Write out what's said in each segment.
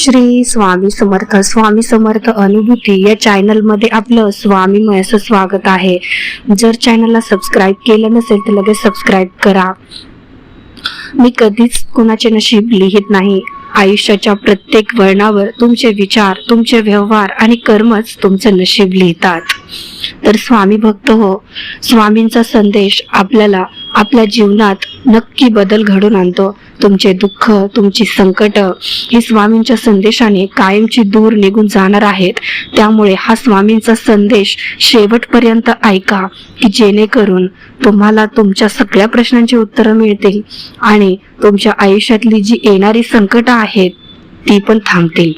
श्री स्वामी समर्थ स्वामी समर्थ अनुभूती या चॅनलमध्ये आपलं स्वामी असं स्वागत आहे. जर चॅनलला सबस्क्राईब केलं नसेल तर लगेच सबस्क्राईब करा. मी कधीच कुणाचे नशीब लिहित नाही. आयुष्याच्या प्रत्येक वळणावर तुमचे विचार तुमचे व्यवहार आणि कर्मच तुमचं नशीब लिहितात. तर स्वामी भक्त हो स्वामींचा संदेश आपल्याला आपल्या जीवनात नक्की बदल घडून आणतो. तुमचे दुःख तुमची संकट ही स्वामींच्या संदेशाने कायमची दूर निघून जाणार आहेत. त्यामुळे हा स्वामींचा संदेश शेवटपर्यंत ऐका की जेणेकरून तुम्हाला तुमच्या सगळ्या प्रश्नांची उत्तरं मिळतील आणि तुमच्या आयुष्यातली जी येणारी संकट आहेत ती पण थांबतील.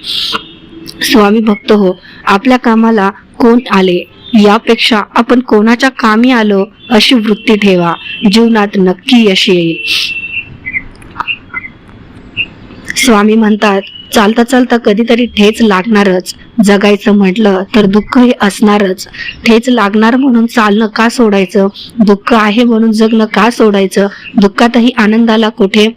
स्वामी भक्त हो आपल्या कामाला कोण आले? यापेक्षा आपण कोणाच्या कामी आलो अशी वृत्ती ठेवा. जीवनात नक्की यश येईल. स्वामी म्हणतात चालता चालता कधीतरी ठेच लागणारच. जगायचं म्हटलं तर दुःख हे असणारच. ठेच लागणार म्हणून चालणं का सोडायचं? दुःख आहे म्हणून जगणं का सोडायचं? दुःखातही आनंदाला कुठे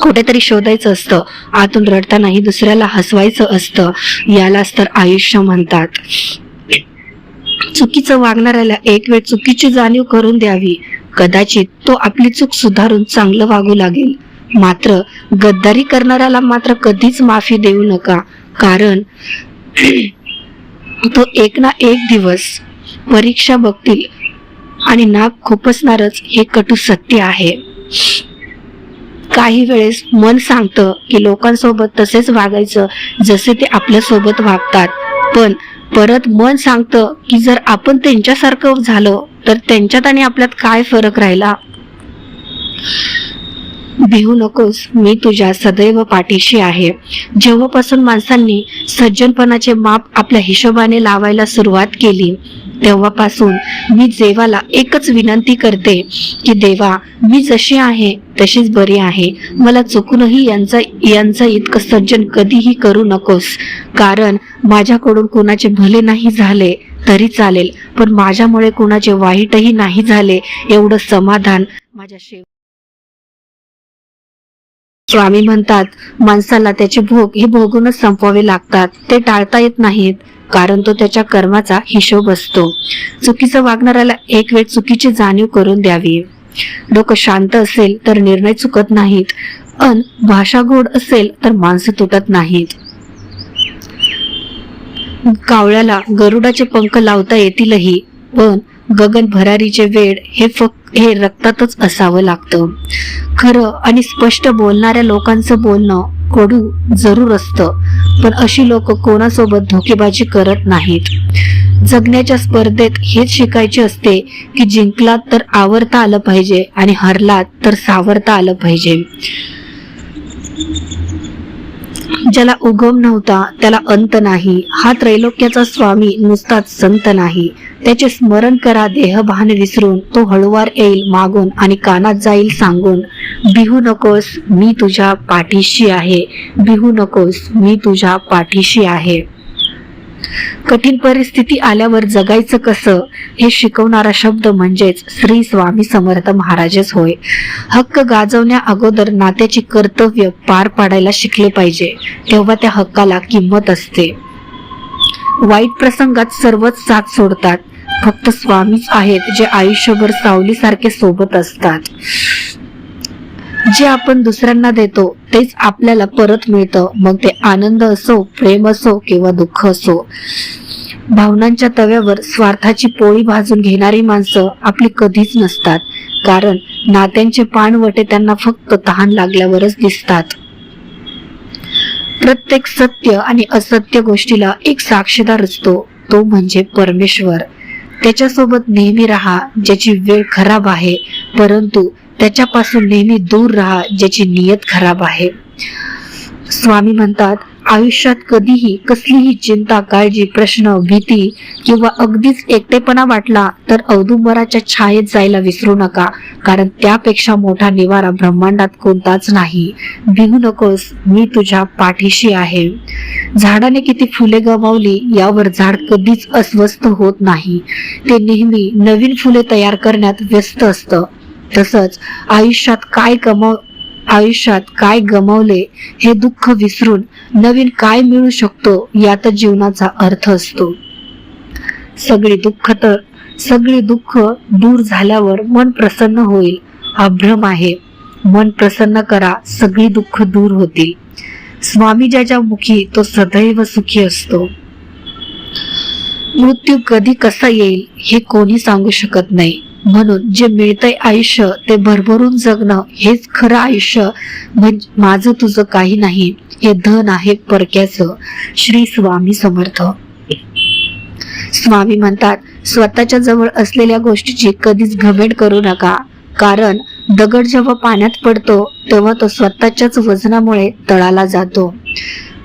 कुठेतरी शोधायचं असतं. आतून रडतानाही दुसऱ्याला हसवायचं असतं. यालाच तर आयुष्य म्हणतात. चुकीचं वागणाऱ्याला एक वेळ चुकीची जाणीव करून द्यावी. कदाचित तो आपली चूक सुधारून चांगलं वागू लागेल. मात्र गद्दारी करणाऱ्याला मात्र कधीच माफी देऊ नका. कारण तो एक ना एक दिवस परीक्षा बघतील आणि नाक खुपसणारच हे कटू सत्य आहे. काही वेळेस मन सांगतं की लोकांसोबत तसेच वागायचं जसे ते आपल्यासोबत वागतात. पण परत मन सांगतं की जर आपण त्यांच्यासारखं झालं तर त्यांच्यात आणि आपल्यात काय फरक राहिला? भिवू नकोस मी तुझ्या सदैव पाठीशी आहे. जेव्हापासून माणसांनी सज्जनपणाचे माप आपल्या हिशोबाने लावायला सुरुवात केली तेव्हापासून मी देवाला एकच विनंती करते की देवा मी जशी आहे तशीच बरी आहे. मला चुकूनही यांचा यांचा इतकं सज्जन कधीही करू नकोस. कारण माझ्याकडून कोणाचे भले नाही झाले तरी चालेल. पण माझ्यामुळे कोणाचे वाईटही नाही झाले एवढं समाधान माझ्या शेव स्वामी म्हणतात माणसाला त्याचे भोग हे भोगूनच संपवावे लागतात. ते टाळता येत नाहीत कारण तो त्याच्या कर्माचा हिशोब असतो. चुकीचं वागणाऱ्याला एक वेळ चुकीची जाणीव करून द्यावी. डोकं शांत असेल तर निर्णय चुकत नाहीत. अन भाषा गोड असेल तर माणसं तुटत नाहीत. कावळ्याला गरुडाचे पंख लावता येतीलही पण गगन भरारीचे वेळ हे फक्त हे रक्तातच असावं लागतं. खरं आणि स्पष्ट बोलणाऱ्या लोकांचं बोलणं कडू जरूर असतं पण अशी लोक कोणासोबत धोकेबाजी करत नाहीत. जगण्याच्या स्पर्धेत हेच शिकायचे असते की जिंकलात तर आवरता आलं पाहिजे आणि हरलात तर सावरता आलं पाहिजे. ज्याला उगम नव्हता त्याला अंत नाही. हा त्रैलोक्याचा स्वामी नुसताच संत नाही. त्याचे स्मरण करा देहभान विसरून. तो हळुवार येईल मागून आणि कानात जाईल सांगून. बिहू नकोस मी तुझ्या पाठीशी आहे. बिहू नकोस मी तुझ्या पाठीशी आहे. कठीण परिस्थिती आल्यावर जगायचं कसं? हे शिकवणारा शब्द म्हणजेच श्री स्वामी समर्थ महाराजच होय. हक्क गाजवण्या अगोदर नात्याची कर्तव्य पार पाडायला शिकले पाहिजे. तेव्हा त्या हक्काला किंमत असते. वाईट प्रसंगात सर्वच साथ सोडतात. फक्त स्वामीच आहेत जे आयुष्यभर सावलीसारखे सोबत असतात. जे आपण दुसऱ्यांना देतो तेच आपल्याला परत मिळतं. मग ते आनंद असो प्रेम असो किंवा दुःख असो. भावनांच्या तव्यावर स्वार्थाची पोळी भाजून घेणारी माणसं आपली कधीच नसतात. कारण नात्यांचे पाणवटे त्यांना फक्त तहान लागल्यावरच दिसतात. प्रत्येक सत्य आणि असत्य गोष्टीला एक साक्षीदार असतो. तो म्हणजे परमेश्वर. त्याच्यासोबत नेहमी राहा ज्याची वेळ खराब आहे. परंतु त्याच्यापासून नेहमी दूर राहा ज्याची नियत खराब आहे. स्वामी म्हणतात आयुष्यात कधीही कसलीही चिंता काळजी प्रश्न भीती किंवा अगदीच एकटेपणा वाटला तर औदुंबराच्या छायेत जायला विसरू नका कारण त्यापेक्षा मोठा निवारा ब्रह्मांडात कोणताच नाही. भिवू नकोस मी तुझ्या पाठीशी आहे. झाडाने किती फुले गमावली यावर झाड कधीच अस्वस्थ होत नाही. ते नेहमी नवीन फुले तयार करण्यात व्यस्त असतं. तसंच आयुष्यात काय कमव आयुष्यात काय गमावले हे दुःख विसरून नवीन काय मिळू शकतो यात जीवनाचा अर्थ असतो. सगळी दुःख तर सगळी दुःख दूर झाल्यावर मन प्रसन्न होईल हा भ्रम आहे. मन प्रसन्न करा सगळी दुःख दूर होतील. स्वामी ज्याच्या मुखी तो सदैव सुखी असतो. मृत्यू कधी कसा येईल हे कोणी सांगू शकत नाही. म्हणून जे मिळतंय आयुष्य ते भरभरून जगणं हेच खरं आयुष्य. म्हणजे माझं तुझं काही नाही हे धन आहे परक्याचं. श्री स्वामी समर्थ. स्वामी म्हणतात स्वतःच्या जवळ असलेल्या गोष्टीची कधीच घमेंड करू नका. कारण दगड जेव्हा पाण्यात पडतो तेव्हा तो स्वतःच्याच वजनामुळे तळाला जातो.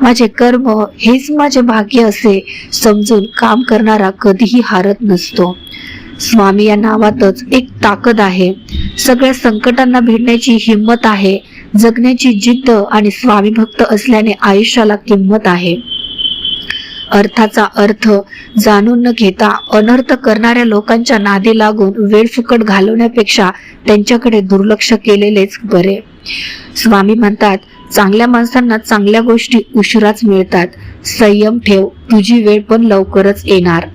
माझे कर्म हेच माझे भाग्य असे समजून काम करणारा कधीही हारत नसतो. स्वामी या नावातच एक ताकद आहे. सगळ्या संकटांना भिडण्याची हिंमत आहे जगण्याची जिद्द आणि स्वामी भक्त असल्याने आयुष्याला किंमत आहे. अर्थाचा अर्थ जाणून न घेता अनर्थ करणाऱ्या लोकांच्या नादी लागून वेळ फुकट घालवण्यापेक्षा त्यांच्याकडे दुर्लक्ष केलेलेच बरे. स्वामी म्हणतात चांगल्या माणसांना चांगल्या गोष्टी उशिराच मिळतात. संयम ठेव तुझी वेळ पण लवकरच येणार.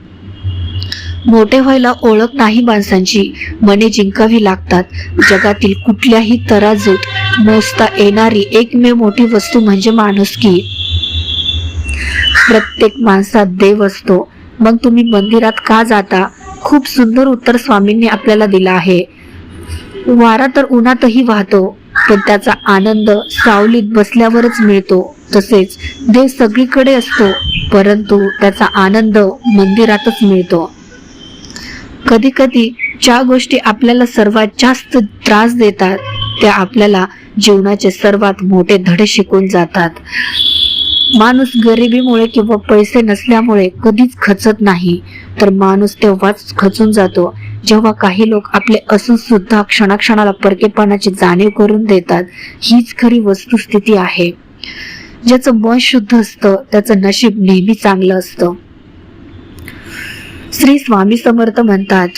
मोठे व्हायला ओळख नाही माणसांची. मने जिंकावी लागतात. जगातील कुठल्याही तराजूत मोजता येणारी एकमेव मोठी वस्तू म्हणजे माणुसकी प्रत्येक माणसात देव असतो. मग तुम्ही मंदिरात का जाता? खूप सुंदर उत्तर स्वामींनी आपल्याला दिलं आहे. वारा तर उन्हातही वाहतो पण त्याचा आनंद सावलीत बसल्यावरच मिळतो. तसेच देव सगळीकडे असतो परंतु त्याचा आनंद मंदिरातच मिळतो. कधी कधी ज्या गोष्टी आपल्याला सर्वात जास्त त्रास देतात त्या आपल्याला जीवनाचे सर्वात मोठे धडे शिकून जातात. माणूस गरिबीमुळे किंवा पैसे नसल्यामुळे कधीच खचत नाही. तर माणूस तेव्हाच खचून जातो जेव्हा काही लोक आपले असून सुद्धा क्षणाक्षणाला परकेपणाची जाणीव करून देतात. हीच खरी वस्तुस्थिती आहे. ज्याचं मन शुद्ध असतं त्याचं नशीब नेहमी चांगलं असतं. श्री स्वामी समर्थ म्हणतात.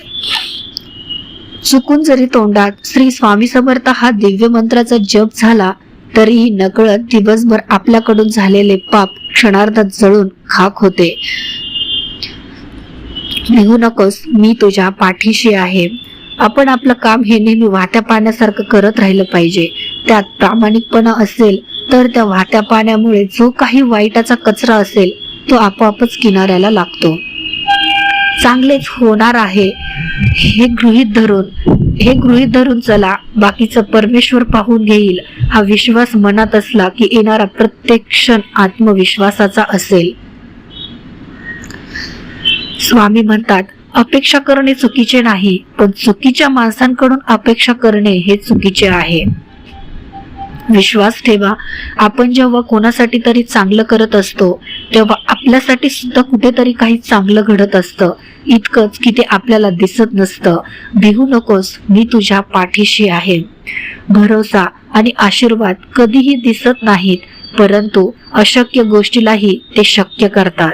चुकून जरी तोंडात श्री स्वामी समर्थ हा दिव्य मंत्राचा जप झाला तरीही नकळत दिवसभर आपल्याकडून झालेले पाप क्षणार्धात जळून खाक होते. निघू नकोस मी तुझ्या पाठीशी आहे. आपण आपलं काम हे नेहमी वाहत्या पाण्यासारखं करत राहिलं पाहिजे. त्यात प्रामाणिकपणा असेल तर त्या वाहत्या पाण्यामुळे जो काही वाईटाचा कचरा असेल तो आपोआपच किनाऱ्याला लागतो. चांगलेच होणार आहे. हे गृहित धरून हे गृहित धरून चला बाकीचं परमेश्वर पाहून घेईल. हा विश्वास मनात असला की येणारा प्रत्येक क्षण आत्मविश्वासाचा असेल. स्वामी म्हणतात अपेक्षा करणे चुकीचे नाही पण चुकीच्या माणसांकडून अपेक्षा करणे हे चुकीचे आहे. विश्वास ठेवा. आपण जेव्हा कोणासाठी तरी चांगलं करत असतो तेव्हा आपल्यासाठी सुद्धा कुठेतरी काही चांगलं घडत असतं. इतकंच की ते आपल्याला दिसत नसतं. भिवू नकोस मी तुझ्या पाठीशी आहे. भरोसा आणि आशीर्वाद कधीही दिसत नाहीत परंतु अशक्य गोष्टीलाही ते शक्य करतात.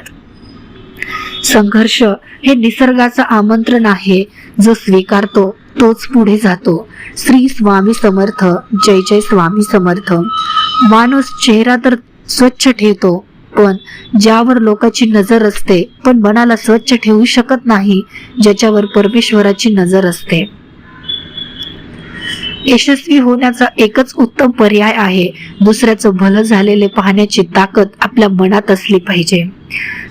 संघर्ष हे निसर्गाचं आमंत्रण आहे जो स्वीकारतो तोच पुढे जातो. श्री स्वामी समर्थ जय जय स्वामी समर्थ. माणूस चेहरा तर स्वच्छ ठेवतो पण ज्यावर लोकांची नजर असते पण मनाला स्वच्छ ठेवू शकत नाही ज्याच्यावर परमेश्वराची नजर असते. यशस्वी होण्याचा एकच उत्तम पर्याय आहे. दुसऱ्याचं भलं झालेले पाहण्याची ताकद आपल्या मनात असली पाहिजे.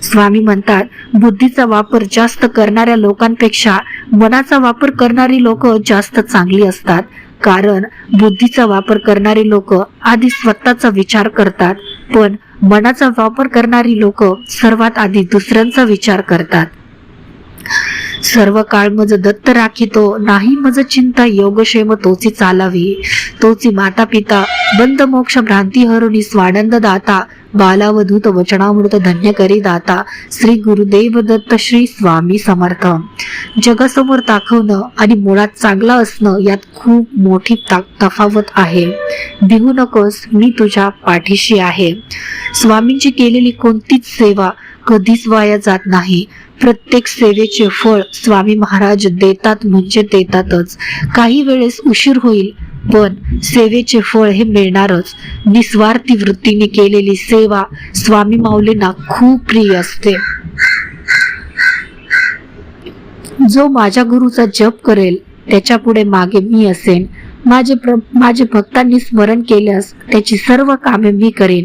स्वामी म्हणतात बुद्धीचा वापर जास्त करणाऱ्या लोकांपेक्षा मनाचा वापर करणारी लोक जास्त चांगली असतात. कारण बुद्धीचा वापर करणारी लोक आधी स्वतःचा विचार करतात पण मनाचा वापर करणारी लोक सर्वात आधी दुसऱ्यांचा विचार करतात. सर्व काळ मज दत्त राखितो. नाही मज चिंता योगक्षेम तोची चालावी. तोची माता पिता बंद मोक्ष भ्रांती हरुणी स्वानंद दाता बालावधूत वचनामृत धन्य करी दाता श्री गुरुदेव दत्त श्री स्वामी समर्थ जगासमोर दाखवणं आणि मुळात चांगला असणं यात खूप मोठी तफावत आहे भिवू नकोस मी तुझ्या पाठीशी आहे स्वामींची केलेली कोणतीच सेवा कधीच वाया जात नाही प्रत्येक सेवेचे फळ स्वामी महाराज देतात म्हणजे देतातच काही वेळेस उशीर होईल पण सेवेचे फळ हे मिळणारच. निस्वार्थी वृत्तीने केलेली सेवा स्वामी माऊलींना खूप प्रिय असते. जो माझ्या गुरुचा जप करेल त्याच्या पुढे मागे मी असेन. माझे प्र माझे भक्तांनी स्मरण केल्यास त्याची सर्व कामे मी करेन.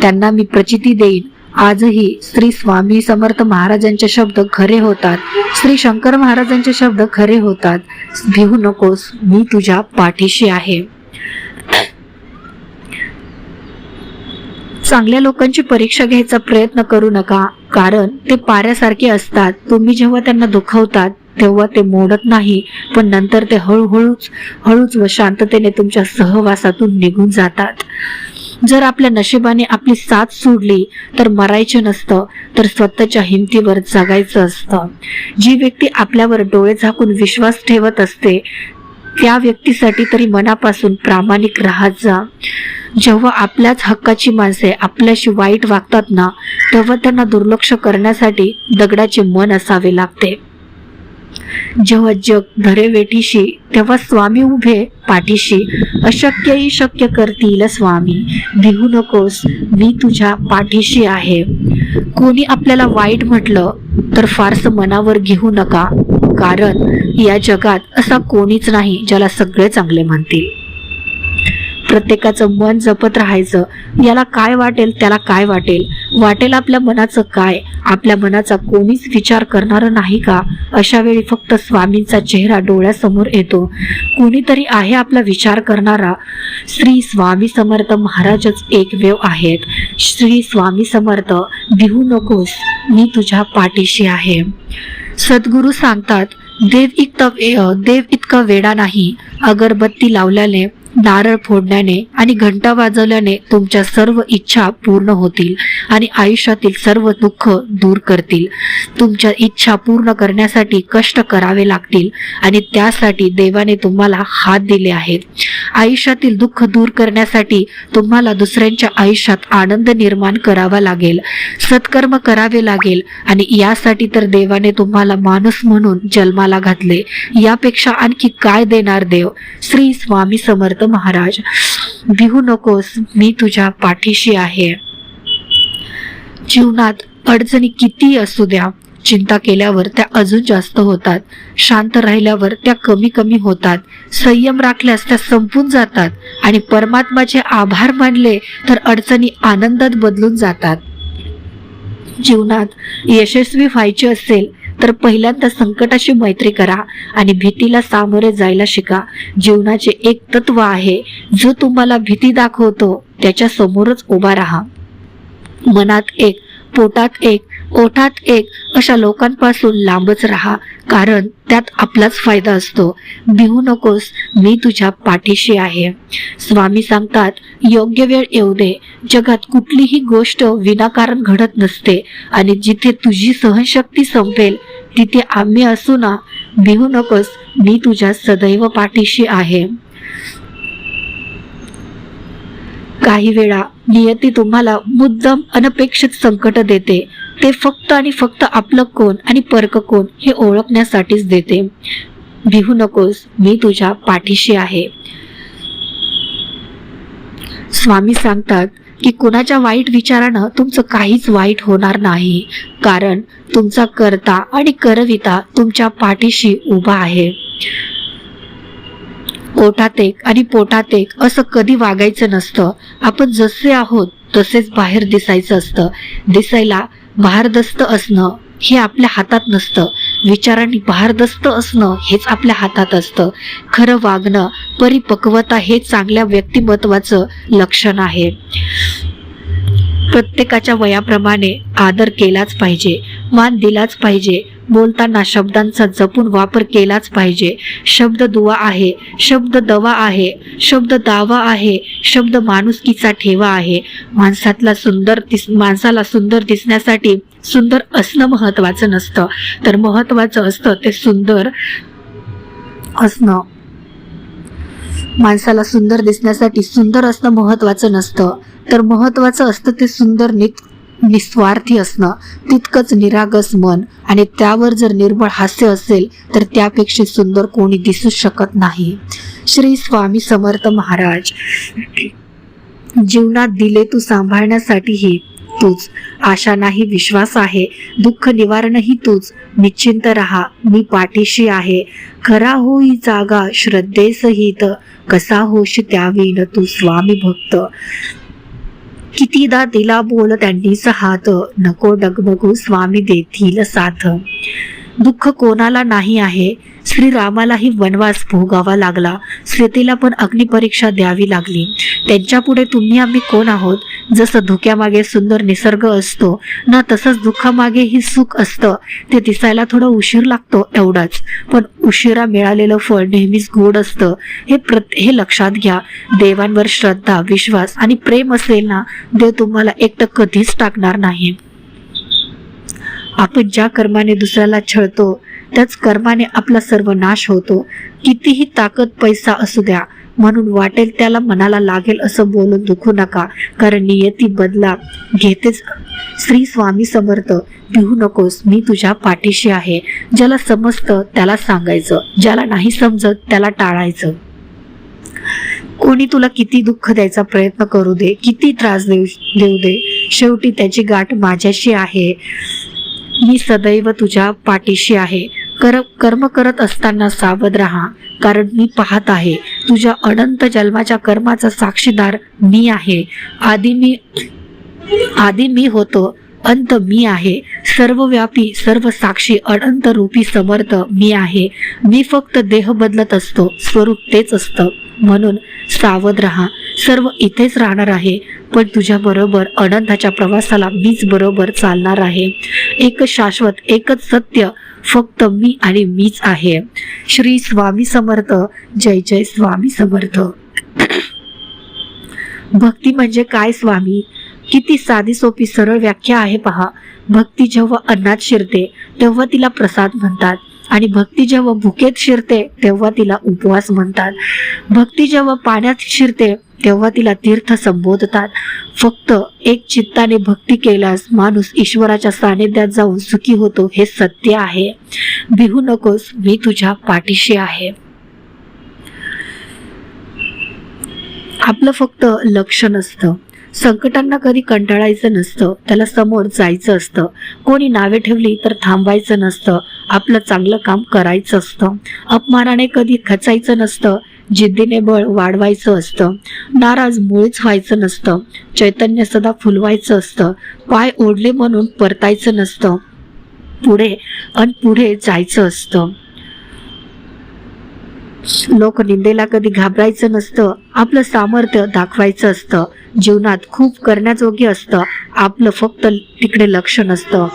त्यांना मी प्रचिती देईन. आजही श्री स्वामी समर्थ महाराजांचे शब्द खरे होतात. श्री शंकर महाराजांचे शब्द खरे होतात. भिवू नकोस मी तुझ्या पाठीशी आहे. चांगल्या लोकांची परीक्षा घ्यायचा प्रयत्न करू नका कारण ते पाऱ्यासारखे असतात. तुम्ही जेव्हा त्यांना दुखवतात तेव्हा ते मोडत नाही पण नंतर ते हळूहळूच हळूच व शांततेने तुमच्या सहवासातून निघून जातात. जर आपल्या नशिबाने आपली साथ सोडली तर मरायचं नसतं तर स्वतःच्या हिमतीवर जगायचं असतं. जी व्यक्ती आपल्यावर डोळे झाकून विश्वास ठेवत असते त्या व्यक्तीसाठी तरी मनापासून प्रामाणिक राहत जा. जेव्हा आपल्याच हक्काची माणसे आपल्याशी वाईट वागतात ना तेव्हा त्यांना दुर्लक्ष करण्यासाठी दगडाचे मन असावे लागते. जेव्हा जग धरे वेठीशी तेव्हा स्वामी उभे पाठीशी. अशक्यही शक्य करतील स्वामी. भिवू नकोस मी तुझ्या पाठीशी आहे. कोणी आपल्याला वाईट म्हटलं तर फारसं मनावर घेऊ नका. कारण या जगात असा कोणीच नाही ज्याला सगळे चांगले म्हणतील. प्रत्येकाचं मन जपत राहायचं. याला काय वाटेल त्याला काय वाटेल? वाटेल आपल्या मनाचं काय? आपल्या मनाचा कोणीच विचार करणार नाही का? अशा वेळी फक्त स्वामींचा चेहरा डोळ्यासमोर येतो. कोणीतरी आहे आपला विचार करणारा. श्री स्वामी समर्थ महाराजच एकमेव आहेत. श्री स्वामी समर्थ भिवू नकोस मी तुझ्या पाठीशी आहे. सद्गुरू सांगतात देव इतका देव इतका वेडा नाही. अगरबत्ती लावल्याने नारळ फोडण्याने आणि घंटा वाजवल्याने तुमच्या सर्व इच्छा पूर्ण होतील आणि आयुष्यातील सर्व दुःख दूर करतील. तुमच्या इच्छा पूर्ण करण्यासाठी कष्ट करावे लागतील आणि त्यासाठी देवाने तुम्हाला हात दिले आहेत. आयुष्यातील दुःख दूर करण्यासाठी तुम्हाला दुसऱ्यांच्या आयुष्यात आनंद निर्माण करावा लागेल. सत्कर्म करावे लागेल आणि यासाठी तर देवाने तुम्हाला माणूस म्हणून जन्माला घातले. यापेक्षा आणखी काय देणार देव? श्री स्वामी समर्थ महाराज भिवू नकोस मी तुझ्या पाठीशी आहे. जीवनात अडचणी किती असू द्या चिंता केल्यावर त्या अजून जास्त होतात. शांत राहिल्यावर त्या कमी कमी होतात. संयम राखल्यास त्या संपून जातात. आणि परमात्माचे आभार मानले तर अडचणी आनंदात बदलून जातात. जीवनात यशस्वी व्हायचे असेल तर पहिल्यांदा संकटाशी मैत्री करा आणि भीतीला सामोरे जायला शिका. जीवनाचे एक तत्व आहे जो तुम्हाला भीती दाखवतो त्याच्या समोरच उभा राहा. मनात एक पोटात एक ओठात एक अशा लोकांपासून लांबच राहा कारण त्यात आपलाच फायदा असतो. भिवू नकोस मी तुझ्या पाठीशी आहे. स्वामी सांगतात योग्य वेळ येऊ दे. जगात कुठलीही गोष्ट विनाकारण घडत नसते आणि जिथे तुझी सहनशक्ती संपेल तिथे आम्ही असू ना? भिवू नकोस मी तुझ्या सदैव पाठीशी आहे. काही वेळा नियती तुम्हाला मुद्दाम अनपेक्षित संकट देते. ते फक्त आणि फक्त आपलं कोण आणि परक कोण हे ओळखण्यासाठीच देते. भिवू नकोस मी तुझ्या पाठीशी आहे. स्वामी सांगतात की कुणाच्या वाईट विचारानं तुमचं काहीच वाईट होणार नाही कारण तुमचा करता आणि करविता तुमच्या पाठीशी उभा आहे. ओठात एक आणि पोटात एक असं कधी वागायचं नसतं. आपण जसे आहोत तसेच बाहेर दिसायचं असतं. दिसायला भारदस्त असणं हे आपल्या हातात नसतं. विचारांनी भारदस्त असणं हेच आपल्या हातात असतं. खरं वागणं परिपक्वता हे चांगल्या व्यक्तिमत्वाचं लक्षण आहे. प्रत्येकाच्या वयाप्रमाणे आदर केलाच पाहिजे मान दिलाच पाहिजे बोलताना शब्दांचा जपून वापर केलाच पाहिजे. शब्द दुवा आहे शब्द दवा आहे शब्द दावा आहे शब्द माणुसकीचा ठेवा आहे. माणसातला सुंदर दिस माणसाला सुंदर दिसण्यासाठी सुंदर असणं महत्वाचं नसतं. तर महत्वाचं असतं ते सुंदर असणं. माणसाला सुंदर दिसण्यासाठी सुंदर असणं महत्वाचं नसतं. तर महत्वाचं असतं ते सुंदर नीट निस्वार्थी असणं. तितकंच निरागस मन आणि त्यावर जर निर्मळ हास्य असेल तर त्यापेक्षा सुंदर कोणी दिसू शकत नाही. श्री स्वामी समर्थ महाराज जीवनात दिले तू सांभाळण्यासाठीही तूच. आशा नाही विश्वास आहे दुःख निवारणही तूच. निश्चिंत राहा मी पाठीशी आहे. खरा होई जागा श्रद्धेसहित. कसा होश त्यावेळी तू स्वामी भक्त. कितीदा दिला बोल त्यांनीच हात नको डगमगू स्वामी देतील साथ. दुःख कोणाला नाही आहे. श्रीरामालाही वनवास भोगावा लागला. सीतेला पण अग्निपरीक्षा द्यावी लागली. त्यांच्या पुढे तुम्ही आम्ही कोण आहोत? जसं धुक्यामागे सुंदर निसर्ग असतो ना तसंच दुःखामागेही सुख असतं. ते दिसायला थोडा उशीर लागतो एवढाच. पण उशिरा मिळालेलं फळ नेहमीच गोड असतं. हे प्रत हे लक्षात घ्या. देवांवर श्रद्धा विश्वास आणि प्रेम असेल ना देव तुम्हाला एकटं कधीच टाकणार नाही. आपण ज्या कर्माने दुसऱ्याला छळतो त्याच कर्माने आपला सर्व नाश होतो. कितीही ताकद पैसा असू द्या म्हणून वाटेल त्याला मनाला लागेल असं बोलून दुखू नका कारण नियती बदला. घेतेच श्री स्वामी समर्थ भिवू नकोस मी तुझ्या पाठीशी आहे. ज्याला समजतं त्याला सांगायचं. ज्याला नाही समजत त्याला टाळायचं. कोणी तुला किती दुःख द्यायचा प्रयत्न करू दे किती त्रास देऊ देऊ दे शेवटी त्याची गाठ माझ्याशी आहे. मी सदैव तुझ्या पाठीशी आहे. कर कर्म करत असताना सावध राहा कारण मी पाहत आहे तुझ्या अनंत जन्माच्या कर्माचा साक्षीदार मी आहे. आधी मी आधी मी होतो अंत मी आहे. सर्वव्यापी सर्व साक्षी अनंत रूपी समर्थ मी आहे. मी फक्त देह बदलत असतो स्वरूप तेच असतं. म्हणून सावध राहा सर्व इथेच राहणार आहे. पण तुझ्या बरोबर अनंताच्या प्रवासाला मीच बरोबर चालणार आहे. एक शाश्वत एकच सत्य फक्त मी आणि मीच आहे. श्री स्वामी समर्थ. जय जय स्वामी समर्थ. भक्ती म्हणजे काय स्वामी? किती साधी सोपी सरळ व्याख्या आहे पहा. भक्ती जेव्हा अन्नात शिरते तेव्हा तिला प्रसाद म्हणतात. आणि भक्ती जेव्हा भुकेत शिरते तेव्हा तिला उपवास म्हणतात. भक्ती जेव्हा पाण्यात शिरते तेव्हा तिला तीर्थ संबोधतात. फक्त एक चित्ताने भक्ती केल्यास माणूस ईश्वराच्या सानिध्यात जाऊन सुखी होतो हे सत्य आहे. भिहू नकोस मी तुझ्या पाठीशी आहे. आपलं फक्त लक्ष नसतं संकटांना कधी कंटाळायचं नसतं त्याला समोर जायचं असतं. कोणी नावे ठेवली तर थांबायचं नसतं आपलं चांगलं काम करायचं असतं. अपमानाने कधी खचायचं नसतं जिद्दीने बळ वाढवायचं असतं. नाराज मुळीच व्हायचं नसतं चैतन्य सदा फुलवायचं असतं पाय ओढले म्हणून परतायचं नसतं. पुढे आणि पुढे जायचं असतं. लोक निंदेला कधी घाबरायचं नसतं आपलं सामर्थ्य दाखवायचं असतं. जीवनात खूप करण्याजोगे असतं आपलं फक्त तिकडे लक्ष नसतं.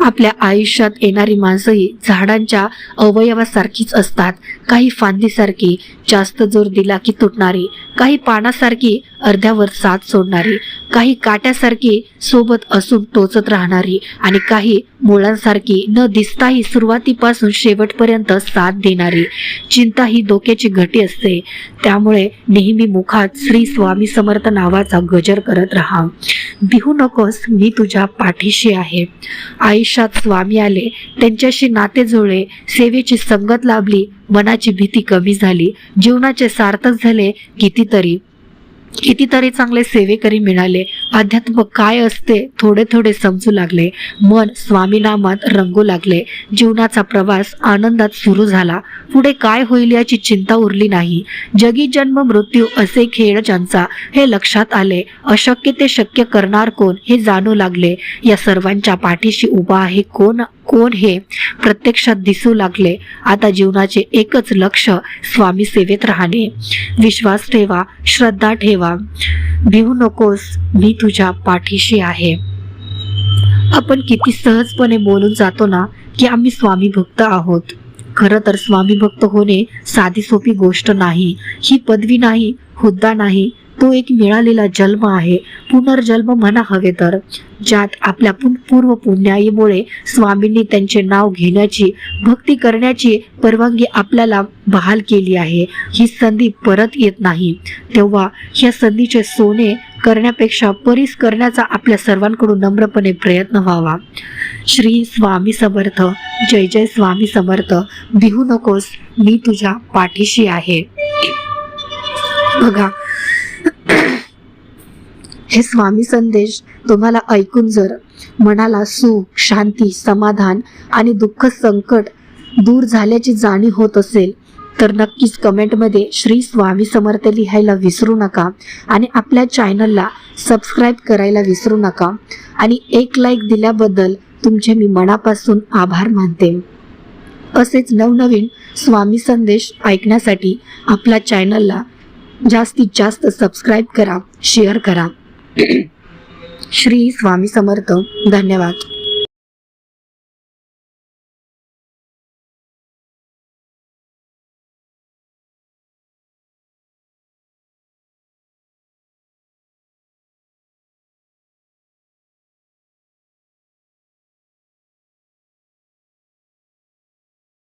आपल्या आयुष्यात येणारी माणसंही झाडांच्या अवयवासारखीच असतात. काही फांदीसारखी जास्त जोर दिला की तुटणारी काही पानासारखी अर्ध्यावर साथ सोडणारी काही काट्यासारखी सोबत असून टोचत राहणारी आणि काही मुळांसारखी न दिसताही सुरुवातीपासून शेवटपर्यंत साथ देणारी. चिंता ही डोक्याची घटी असते. त्यामुळे नेहमी मुखात श्री स्वामी समर्थ नावाचा गजर करत राहा. भिहू नकोस मी तुझ्या पाठीशी आहे. आयुष्यात स्वामी आले. त्यांच्याशी नाते जुळले. सेवेची संगत लाभली. मनाची भीती कमी झाली. जीवनाचे सार्थक झाले कितीतरी. कितीतरी चांगले सेवेकरी मिळाले. अध्यात्म काय असते थोडे थोडे समजू लागले. मन स्वामीनामात रंगू लागले. जीवनाचा प्रवास आनंदात सुरू झाला. पुढे काय होईल याची चिंता उरली नाही. जगी जन्म मृत्यू असे खेळ ज्यांचा हे लक्षात आले. अशक्य ते शक्य करणार कोण हे जाणू लागले. या सर्वांच्या पाठीशी उभा आहे कोण? कोण हे प्रत्यक्षात दिसू लागले? आता जीवनाचे एकच लक्ष स्वामी सेवेत राहणे. विश्वास ठेवा श्रद्धा ठेवा. भिवू नकोस मी तुझ्या पाठीशी आहे. आपण किती सहजपणे बोलून जातो ना की आम्ही स्वामी भक्त आहोत. खरं तर स्वामी भक्त होणे साधी सोपी गोष्ट नाही. ही पदवी नाही हुद्दा नाही तो एक मिळालेला जन्म आहे. पुनर्जन्म म्हणा हवे तर. ज्यात आपल्या पुन- पूर्व पुण्याईमुळे स्वामींनी त्यांचे नाव घेण्याची भक्ती करण्याची परवानगी आपल्याला बहाल केली आहे. ही संधी परत येत नाही. तेव्हा या संधीचे सोने करण्यापेक्षा परीस करण्याचा आपल्या सर्वांकडून नम्रपणे प्रयत्न व्हावा. श्री स्वामी समर्थ. जय जय स्वामी समर्थ. भिहू नकोस. मी तुझ्या पाठीशी आहे. बघा हे स्वामी संदेश तुम्हाला ऐकून जर मनाला सुख शांती समाधान आणि दुःख संकट दूर झाल्याची जाणीव होत असेल तर नक्कीच कमेंटमध्ये श्री स्वामी समर्थ लिहायला विसरू नका आणि आपल्या चॅनलला सबस्क्राईब करायला विसरू नका आणि एक लाईक दिल्याबद्दल तुमचे मी मनापासून आभार मानते. असेच नवनवीन स्वामी संदेश ऐकण्यासाठी आपल्या चॅनलला जास्तीत जास्त सबस्क्राईब करा शेअर करा. श्री स्वामी समर्थ. धन्यवाद.